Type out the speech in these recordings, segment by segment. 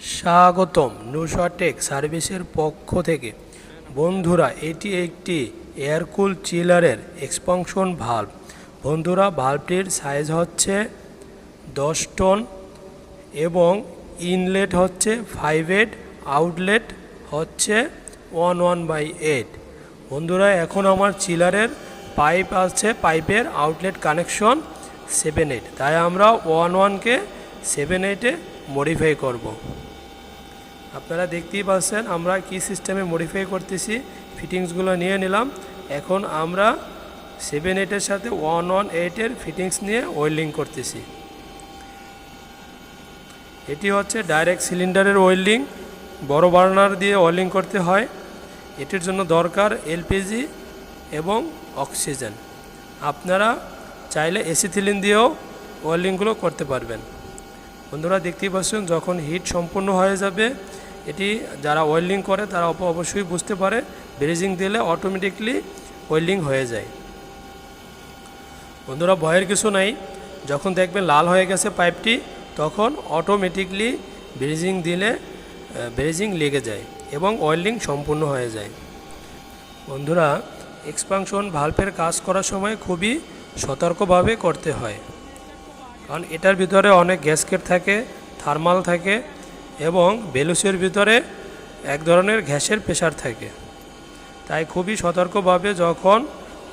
স্বাগতম নুসাটেক সার্ভিসের পক্ষ থেকে। বন্ধুরা, এটি একটি এয়ারকুল চিলারের এক্সপাংশন ভাল্ব। বন্ধুরা, ভাল্বটির সাইজ হচ্ছে দশ টন এবং ইনলেট হচ্ছে ফাইভ এইট আউটলেট হচ্ছে ওয়ান ওয়ান বাই এইট বন্ধুরা, এখন আমার চিলারের পাইপ আছে, পাইপের আউটলেট কানেকশন সেভেন এইট তাই আমরা ওয়ান ওয়ানকে সেভেন এইটে মডিফাই করব। আপনারা দেখতেই পাচ্ছেন, আমরা কি সিস্টেমে মডিফাই করতেছি ফিটিংসগুলো নিয়ে নিলাম। এখন আমরা সেভেন এইটের সাথে ওয়ান ওয়ান এইটের ফিটিংস নিয়ে ওয়েল্ডিং করতেছি। এটি হচ্ছে ডাইরেক্ট সিলিন্ডারের ওয়েল্ডিং বড় বার্নার দিয়ে ওয়েল্ডিং করতে হয়। এটির জন্য দরকার এলপিজি এবং অক্সিজেন আপনারা চাইলে এসিথিলিন দিয়েও ওয়েল্ডিংগুলো করতে পারবেন। বন্ধুরা দেখতেই পাচ্ছেন, যখন হিট সম্পূর্ণ হয়ে যাবে এটি যারা ওয়েল্ডিং করে তারা অবশ্যই বুঝতে পারে, ব্রেজিং দিলে অটোমেটিকলি ওয়েল্ডিং হয়ে যায়। বন্ধুরা, ভয়ের কিছু নাই। যখন দেখবেন লাল হয়ে গেছে পাইপটি, তখন অটোমেটিকলি ব্রেজিং দিলে ব্রেজিং লেগে যায় এবং ওয়েল্ডিং সম্পূর্ণ হয়ে যায়। বন্ধুরা এক্সপাংশন ভাল্বের কাজ করার সময় খুবই সতর্কভাবে করতে হয়। কারণ এটার ভিতরে অনেক গ্যাসকেট থাকে থার্মাল থাকে এবং বেলুসের ভিতরে এক ধরনের গ্যাসের প্রেশার থাকে। তাই খুবই সতর্কভাবে যখন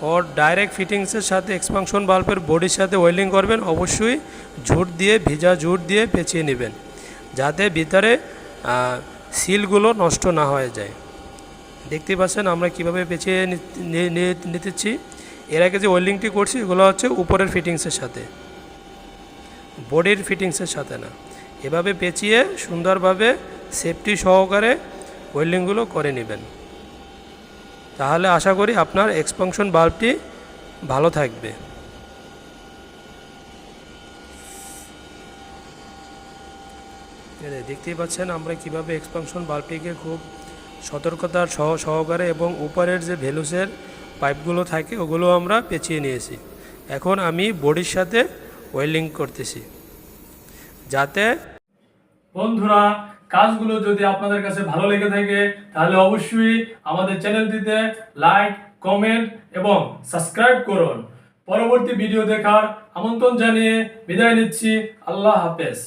ওর ডাইরেক্ট ফিটিংসের সাথে এক্সপাংশন বাল্বের বডির সাথে ওয়েল্ডিং করবেন, অবশ্যই ঝুট দিয়ে, ভিজা ঝুট দিয়ে পেঁচিয়ে নেবেন, যাতে ভিতরে সিলগুলো নষ্ট না হয়ে যায়। দেখতে পাচ্ছেন আমরা কীভাবে পেঁচিয়ে নিতেছি। এর আগে যে ওয়েল্ডিংটি করছি, এগুলো হচ্ছে উপরের ফিটিংসের সাথে। বডির ফিটিংসের সাথে না। এভাবে পেঁচিয়ে সুন্দরভাবে সেফটি সহকারে ওয়েল্ডিংগুলো করে নেবেন। তাহলে আশা করি আপনার এক্সপাংশন বাল্বটি ভালো থাকবে। দেখতেই পাচ্ছেন আমরা কীভাবে এক্সপাংশন বাল্বটিকে খুব সতর্কতার সহ, সহকারে এবং উপরের যে ভেলুসের পাইপগুলো থাকে, ওগুলো আমরা পেঁচিয়ে নিয়েছি। এখন আমি বডির সাথে ওয়েল্ডিং করতেছি। যাতে বন্ধুরা, কাজগুলো যদি আপনাদের কাছে ভালো লেগে থাকে, তাহলে অবশ্যই আমাদের চ্যানেলটিতে লাইক, কমেন্ট এবং সাবস্ক্রাইব করুন। পরবর্তী ভিডিও দেখার আমন্ত্রণ জানিয়ে বিদায় নিচ্ছি। আল্লাহ হাফেজ।